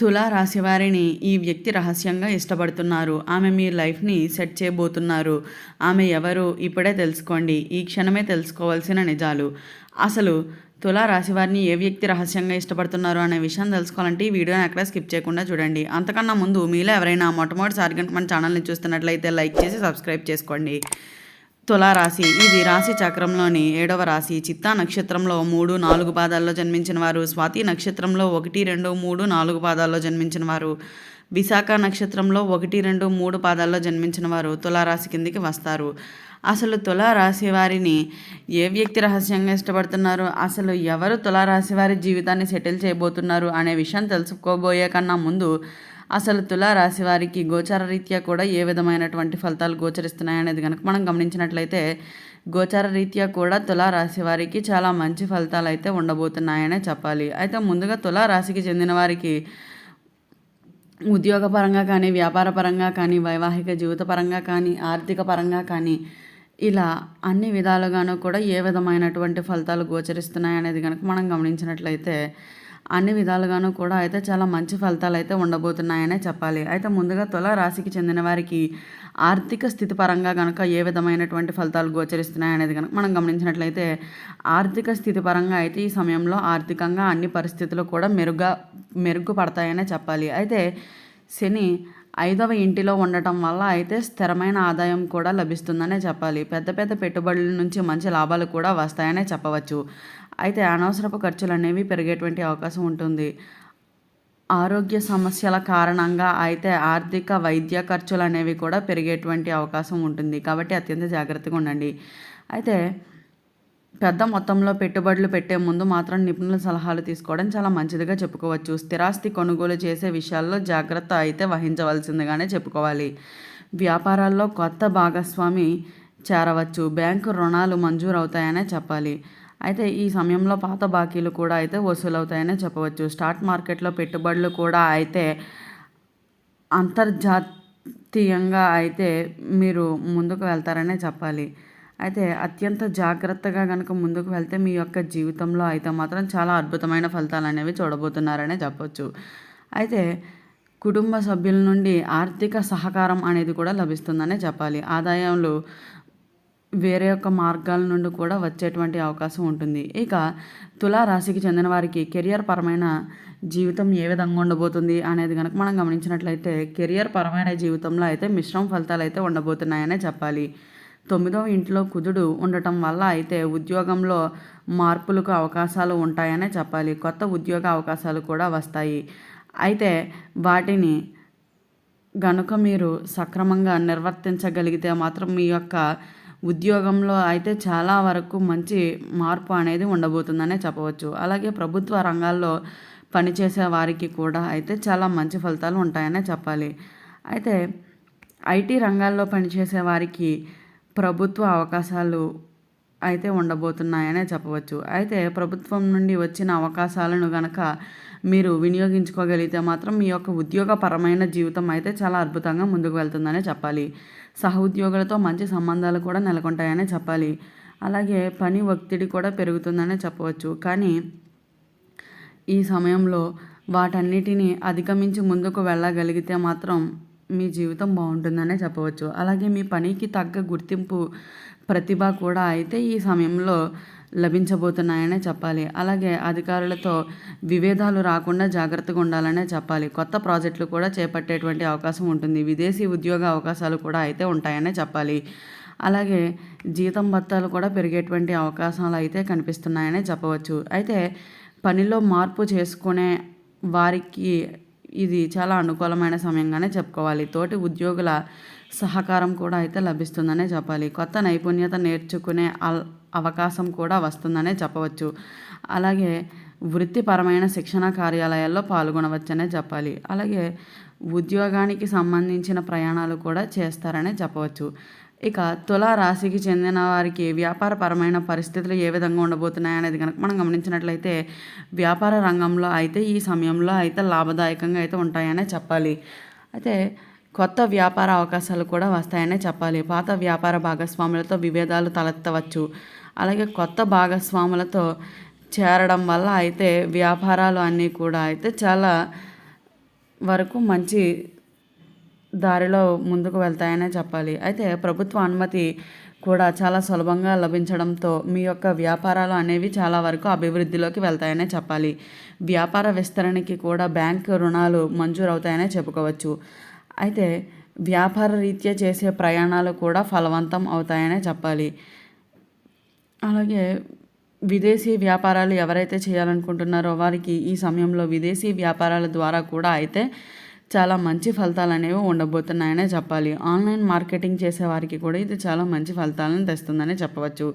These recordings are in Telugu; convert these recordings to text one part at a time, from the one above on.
తులా రాశివారిని ఈ వ్యక్తి రహస్యంగా ఇష్టపడుతున్నారు. ఆమె మీ లైఫ్ని సెట్ చేయబోతున్నారు. ఆమె ఎవరు ఇప్పుడే తెలుసుకోండి. ఈ క్షణమే తెలుసుకోవాల్సిన నిజాలు. అసలు తులా రాశి వారిని ఏ వ్యక్తి రహస్యంగా ఇష్టపడుతున్నారు అనే విషయం తెలుసుకోవాలంటే ఈ వీడియోని ఎక్కడ స్కిప్ చేయకుండా చూడండి. అంతకన్నా ముందు మీలో ఎవరైనా మొట్టమొదటిసారిగా మన ఛానల్ని చూస్తున్నట్లయితే లైక్ చేసి సబ్స్క్రైబ్ చేసుకోండి. తులారాశి ఇది రాశి చక్రంలోని ఏడవ రాశి. చిత్తా నక్షత్రంలో మూడు నాలుగు పాదాల్లో జన్మించిన వారు. స్వాతి నక్షత్రంలో ఒకటి రెండు మూడు నాలుగు పాదాల్లో జన్మించిన వారు. విశాఖ నక్షత్రంలో ఒకటి రెండు మూడు పాదాల్లో జన్మించిన వారు తులారాశి కిందికి వస్తారు. అసలు తులారాశి వారిని ఏ వ్యక్తి రహస్యంగా ఇష్టపడుతున్నారు? అసలు ఎవరు తులారాశి వారి జీవితాన్ని సెటిల్ చేయబోతున్నారు? అనే విషయం తెలుసుకోబోయే కన్నా ముందు అసలు తులారాశి వారికి గోచార రీత్యా కూడా ఏ విధమైనటువంటి ఫలితాలు గోచరిస్తున్నాయనేది కనుక మనం గమనించినట్లయితే గోచార రీత్యా కూడా తులారాశి వారికి చాలా మంచి ఫలితాలు అయితే ఉండబోతున్నాయనే చెప్పాలి. అయితే ముందుగా తులారాశికి చెందిన వారికి ఉద్యోగపరంగా కానీ వ్యాపార పరంగా కానీ వైవాహిక జీవిత పరంగా కానీ ఆర్థిక పరంగా కానీ ఇలా అన్ని విధాలుగాను కూడా ఏ విధమైనటువంటి ఫలితాలు గోచరిస్తున్నాయి అనేది కనుక మనం గమనించినట్లయితే అన్ని విధాలుగాను కూడా అయితే చాలా మంచి ఫలితాలు అయితే ఉండబోతున్నాయనే చెప్పాలి. అయితే ముందుగా తుల రాశికి చెందిన వారికి ఆర్థిక స్థితి పరంగా కనుక ఏ విధమైనటువంటి ఫలితాలు గోచరిస్తున్నాయి అనేది కనుక మనం గమనించినట్లయితే ఆర్థిక స్థితి పరంగా అయితే ఈ సమయంలో ఆర్థికంగా అన్ని పరిస్థితులు కూడా మెరుగ్గా మెరుగుపడతాయనే చెప్పాలి. అయితే శని ఐదవ ఇంటిలో ఉండటం వల్ల అయితే స్థిరమైన ఆదాయం కూడా లభిస్తుందనే చెప్పాలి. పెద్ద పెద్ద పెట్టుబడుల నుంచి మంచి లాభాలు కూడా వస్తాయనే చెప్పవచ్చు. అయితే అనవసరపు ఖర్చులు అనేవి పెరిగేటువంటి అవకాశం ఉంటుంది. ఆరోగ్య సమస్యల కారణంగా అయితే ఆర్థిక వైద్య ఖర్చులు అనేవి కూడా పెరిగేటువంటి అవకాశం ఉంటుంది. కాబట్టి అత్యంత జాగ్రత్తగా ఉండండి. అయితే పెద్ద మొత్తంలో పెట్టుబడులు పెట్టే ముందు మాత్రం నిపుణుల సలహాలు తీసుకోవడం చాలా మంచిదిగా చెప్పుకోవచ్చు. స్థిరాస్తి కొనుగోలు చేసే విషయాల్లో జాగ్రత్త అయితే వహించవలసిందిగానే చెప్పుకోవాలి. వ్యాపారాల్లో కొత్త భాగస్వామి చేరవచ్చు. బ్యాంకు రుణాలు మంజూరు అవుతాయనే చెప్పాలి. అయితే ఈ సమయంలో పాత బాకీలు కూడా అయితే వసూలవుతాయనే చెప్పవచ్చు. స్టాక్ మార్కెట్లో పెట్టుబడులు కూడా అయితే అంతర్జాతీయంగా అయితే మీరు ముందుకు వెళ్తారనే చెప్పాలి. అయితే అత్యంత జాగ్రత్తగా కనుక ముందుకు వెళ్తే మీ యొక్క జీవితంలో అయితే మాత్రం చాలా అద్భుతమైన ఫలితాలు అనేవి చూడబోతున్నారనే చెప్పొచ్చు. అయితే కుటుంబ సభ్యుల నుండి ఆర్థిక సహకారం అనేది కూడా లభిస్తుందనే చెప్పాలి. ఆదాయంలో వేరే యొక్క మార్గాల నుండి కూడా వచ్చేటువంటి అవకాశం ఉంటుంది. ఇక తులా రాశికి చెందిన వారికి కెరియర్ పరమైన జీవితం ఏ విధంగా ఉండబోతుంది అనేది కనుక మనం గమనించినట్లయితే కెరియర్ పరమైన జీవితంలో అయితే మిశ్రమ ఫలితాలు అయితే ఉండబోతున్నాయనే చెప్పాలి. తొమ్మిదవ ఇంట్లో కుదుడు ఉండటం వల్ల అయితే ఉద్యోగంలో మార్పులకు అవకాశాలు ఉంటాయనే చెప్పాలి. కొత్త ఉద్యోగ అవకాశాలు కూడా వస్తాయి. అయితే వాటిని గనుక మీరు సక్రమంగా నిర్వర్తించగలిగితే మాత్రం మీ యొక్క ఉద్యోగంలో అయితే చాలా వరకు మంచి మార్పు అనేది ఉండబోతుందనే చెప్పవచ్చు. అలాగే ప్రభుత్వ రంగాల్లో పనిచేసే వారికి కూడా అయితే చాలా మంచి ఫలితాలు ఉంటాయనే చెప్పాలి. అయితే ఐటీ రంగాల్లో పనిచేసే వారికి ప్రభుత్వ అవకాశాలు అయితే ఉండబోతున్నాయనే చెప్పవచ్చు. అయితే ప్రభుత్వం నుండి వచ్చిన అవకాశాలను గనక మీరు వినియోగించుకోగలిగితే మాత్రం మీ యొక్క ఉద్యోగపరమైన జీవితం అయితే చాలా అద్భుతంగా ముందుకు వెళ్తుందనే చెప్పాలి. సహ ఉద్యోగులతో మంచి సంబంధాలు కూడా నెలకొంటాయనే చెప్పాలి. అలాగే పని ఒత్తిడి కూడా పెరుగుతుందనే చెప్పవచ్చు. కానీ ఈ సమయంలో వాటన్నిటిని అధిగమించి ముందుకు వెళ్ళగలిగితే మాత్రం మీ జీవితం బాగుంటుందనే చెప్పవచ్చు. అలాగే మీ పనికి తగ్గ గుర్తింపు ప్రతిభ కూడా అయితే ఈ సమయంలో లభించబోతున్నాయనే చెప్పాలి. అలాగే అధికారులతో విభేదాలు రాకుండా జాగ్రత్తగా ఉండాలనే చెప్పాలి. కొత్త ప్రాజెక్టులు కూడా చేపట్టేటువంటి అవకాశం ఉంటుంది. విదేశీ ఉద్యోగ అవకాశాలు కూడా అయితే ఉంటాయనే చెప్పాలి. అలాగే జీతం భత్తాలు కూడా పెరిగేటువంటి అవకాశాలు అయితే కనిపిస్తున్నాయనే చెప్పవచ్చు. అయితే పనిలో మార్పు చేసుకునే వారికి ఇది చాలా అనుకూలమైన సమయంగానే చెప్పుకోవాలి. తోటి ఉద్యోగుల సహకారం కూడా అయితే లభిస్తుందనే చెప్పాలి. కొత్త నైపుణ్యత నేర్చుకునే అల్ అవకాశం కూడా వస్తుందనే చెప్పవచ్చు. అలాగే వృత్తిపరమైన శిక్షణ కార్యాలయాల్లో పాల్గొనవచ్చనే చెప్పాలి. అలాగే ఉద్యోగానికి సంబంధించిన ప్రయాణాలు కూడా చేస్తారనే చెప్పవచ్చు. ఇక తులా రాశికి చెందిన వారికి వ్యాపారపరమైన పరిస్థితులు ఏ విధంగా ఉండబోతున్నాయి అనేది కనుక మనం గమనించినట్లయితే వ్యాపార రంగంలో అయితే ఈ సమయంలో అయితే లాభదాయకంగా అయితే ఉంటాయనే చెప్పాలి. అయితే కొత్త వ్యాపార అవకాశాలు కూడా వస్తాయనే చెప్పాలి. పాత వ్యాపార భాగస్వాములతో విభేదాలు తలెత్తవచ్చు. అలాగే కొత్త భాగస్వాములతో చేరడం వల్ల అయితే వ్యాపారాలు అన్నీ కూడా అయితే చాలా వరకు మంచి దారిలో ముందుకు వెళ్తాయనే చెప్పాలి. అయితే ప్రభుత్వ అనుమతి కూడా చాలా సులభంగా లభించడంతో మీ యొక్క వ్యాపారాలు అనేవి చాలా వరకు అభివృద్ధిలోకి వెళ్తాయనే చెప్పాలి. వ్యాపార విస్తరణకి కూడా బ్యాంక్ రుణాలు మంజూరు అవుతాయనే చెప్పుకోవచ్చు. అయితే వ్యాపార రీత్యా చేసే ప్రయాణాలు కూడా ఫలవంతం అవుతాయనే చెప్పాలి. అలాగే విదేశీ వ్యాపారాలు ఎవరైతే చేయాలనుకుంటున్నారో వారికి ఈ సమయంలో విదేశీ వ్యాపారాల ద్వారా కూడా అయితే చాలా మంచి ఫలితాలు అనేవి ఉండబోతున్నాయనే చెప్పాలి. ఆన్లైన్ మార్కెటింగ్ చేసే వారికి కూడా ఇది చాలా మంచి ఫలితాలను తెస్తుందని చెప్పవచ్చు.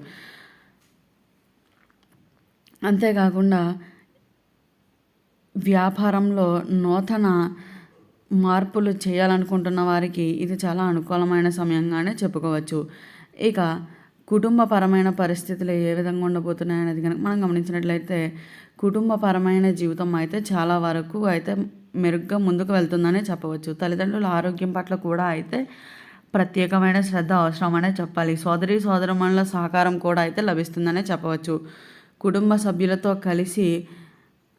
అంతేకాకుండా వ్యాపారంలో నూతన మార్పులు చేయాలనుకుంటున్న వారికి ఇది చాలా అనుకూలమైన సమయంగానే చెప్పుకోవచ్చు. ఇక కుటుంబపరమైన పరిస్థితులు ఏ విధంగా ఉండబోతున్నాయి అనేది కనుక మనం గమనించినట్లయితే కుటుంబపరమైన జీవితం అయితే చాలా వరకు అయితే మెరుగ్గా ముందుకు వెళ్తుందనే చెప్పవచ్చు. తల్లిదండ్రుల ఆరోగ్యం పట్ల కూడా అయితే ప్రత్యేకమైన శ్రద్ధ అవసరమనే చెప్పాలి. సోదరి సోదరమణుల సహకారం కూడా అయితే లభిస్తుందనే చెప్పవచ్చు. కుటుంబ సభ్యులతో కలిసి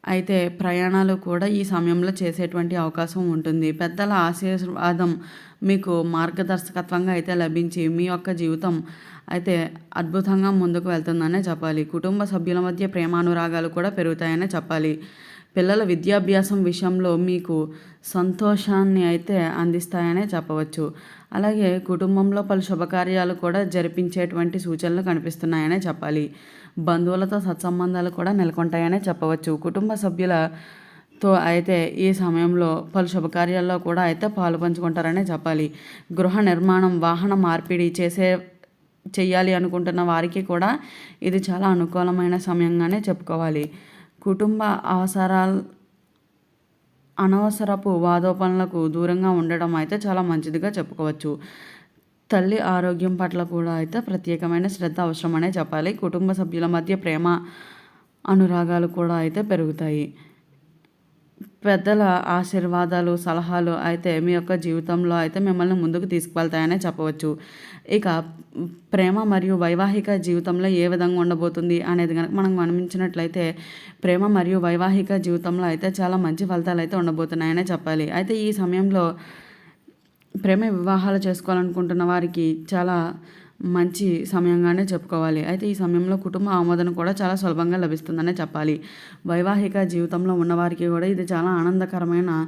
అయితే ప్రయాణాలు కూడా ఈ సమయంలో చేసేటువంటి అవకాశం ఉంటుంది. పెద్దల ఆశీర్వాదం మీకు మార్గదర్శకత్వంగా అయితే లభించి మీ యొక్క జీవితం అయితే అద్భుతంగా ముందుకు వెళ్తుందనే చెప్పాలి. కుటుంబ సభ్యుల మధ్య ప్రేమానురాగాలు కూడా పెరుగుతాయనే చెప్పాలి. పిల్లల విద్యాభ్యాసం విషయంలో మీకు సంతోషాన్ని అయితే అందిస్తాయనే చెప్పవచ్చు. అలాగే కుటుంబంలో పలు శుభకార్యాలు కూడా జరిపించేటువంటి సూచనలు కనిపిస్తున్నాయనే చెప్పాలి. బంధువులతో సత్సంబంధాలు కూడా నెలకొంటాయనే చెప్పవచ్చు. కుటుంబ సభ్యులతో అయితే ఈ సమయంలో పలు శుభకార్యాల్లో కూడా అయితే పాలు పంచుకుంటారనే చెప్పాలి. గృహ నిర్మాణం వాహన మార్పిడి చేసే చేయాలి అనుకుంటున్న వారికి కూడా ఇది చాలా అనుకూలమైన సమయంగానే చెప్పుకోవాలి. కుటుంబ అవసరాలు అనవసరపు వాదోపనలకు దూరంగా ఉండడం అయితే చాలా మంచిదిగా చెప్పుకోవచ్చు. తల్లి ఆరోగ్యం పట్ల కూడా అయితే ప్రత్యేకమైన శ్రద్ధ అవసరమనే చెప్పాలి. కుటుంబ సభ్యుల మధ్య ప్రేమ అనురాగాలు కూడా అయితే పెరుగుతాయి. పెద్దల ఆశీర్వాదాలు సలహాలు అయితే మీ యొక్క జీవితంలో అయితే మిమ్మల్ని ముందుకు తీసుకువెళ్తాయనే చెప్పవచ్చు. ఇక ప్రేమ మరియు వైవాహిక జీవితంలో ఏ విధంగా ఉండబోతుంది అనేది కనుక మనం గమనించినట్లయితే ప్రేమ మరియు వైవాహిక జీవితంలో అయితే చాలా మంచి ఫలితాలు అయితే ఉండబోతున్నాయనే చెప్పాలి. అయితే ఈ సమయంలో ప్రేమ వివాహాలు చేసుకోవాలనుకుంటున్న వారికి చాలా మంచి సమయంగానే చెప్పుకోవాలి. అయితే ఈ సమయంలో కుటుంబ ఆమోదం కూడా చాలా సులభంగా లభిస్తుందనే చెప్పాలి. వైవాహిక జీవితంలో ఉన్నవారికి కూడా ఇది చాలా ఆనందకరమైన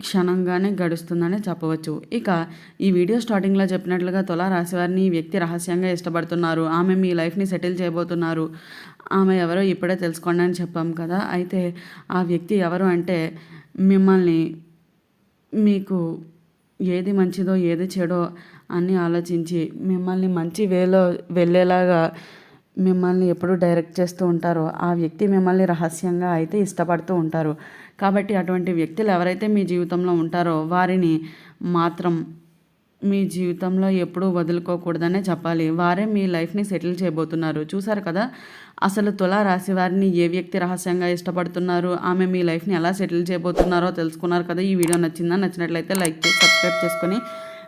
క్షణంగానే గడుస్తుందని చెప్పవచ్చు. ఇక ఈ వీడియో స్టార్టింగ్లో చెప్పినట్లుగా తులా రాశివారిని ఈ వ్యక్తి రహస్యంగా ఇష్టపడుతున్నారు. ఆమె మీ లైఫ్ని సెటిల్ చేయబోతున్నారు. ఆమె ఎవరో ఇప్పుడే తెలుసుకోండి అని చెప్పాం కదా. అయితే ఆ వ్యక్తి ఎవరు అంటే మిమ్మల్ని మీకు ఏది మంచిదో ఏది చెడో అని ఆలోచించి మిమ్మల్ని మంచి వేలో వెళ్ళేలాగా మిమ్మల్ని ఎప్పుడు డైరెక్ట్ చేస్తూ ఉంటారో ఆ వ్యక్తి మిమ్మల్ని రహస్యంగా అయితే ఇష్టపడుతూ ఉంటారు. కాబట్టి అటువంటి వ్యక్తులు ఎవరైతే మీ జీవితంలో ఉంటారో వారిని మాత్రం మీ జీవితంలో ఎప్పుడూ వదులుకోకూడదనే చెప్పాలి. వారే మీ లైఫ్ని సెటిల్ చేయబోతున్నారు. చూసారు కదా? అసలు తులా రాశి వారిని ఏ వ్యక్తి రహస్యంగా ఇష్టపడుతున్నారు? ఆమె మీ లైఫ్ని ఎలా సెటిల్ చేయబోతున్నారో తెలుసుకున్నారు కదా? ఈ వీడియో నచ్చిందా? నచ్చినట్లయితే లైక్ చేసి సబ్స్క్రైబ్ చేసుకొని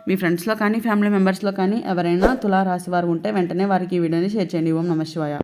మీ ఫ్రెండ్స్లో కానీ ఫ్యామిలీ మెంబర్స్లో కానీ ఎవరైనా తులా రాశి వారు ఉంటే వెంటనే వారికి ఈ వీడియోని షేర్ చేయండి. ఓం నమ శివాయ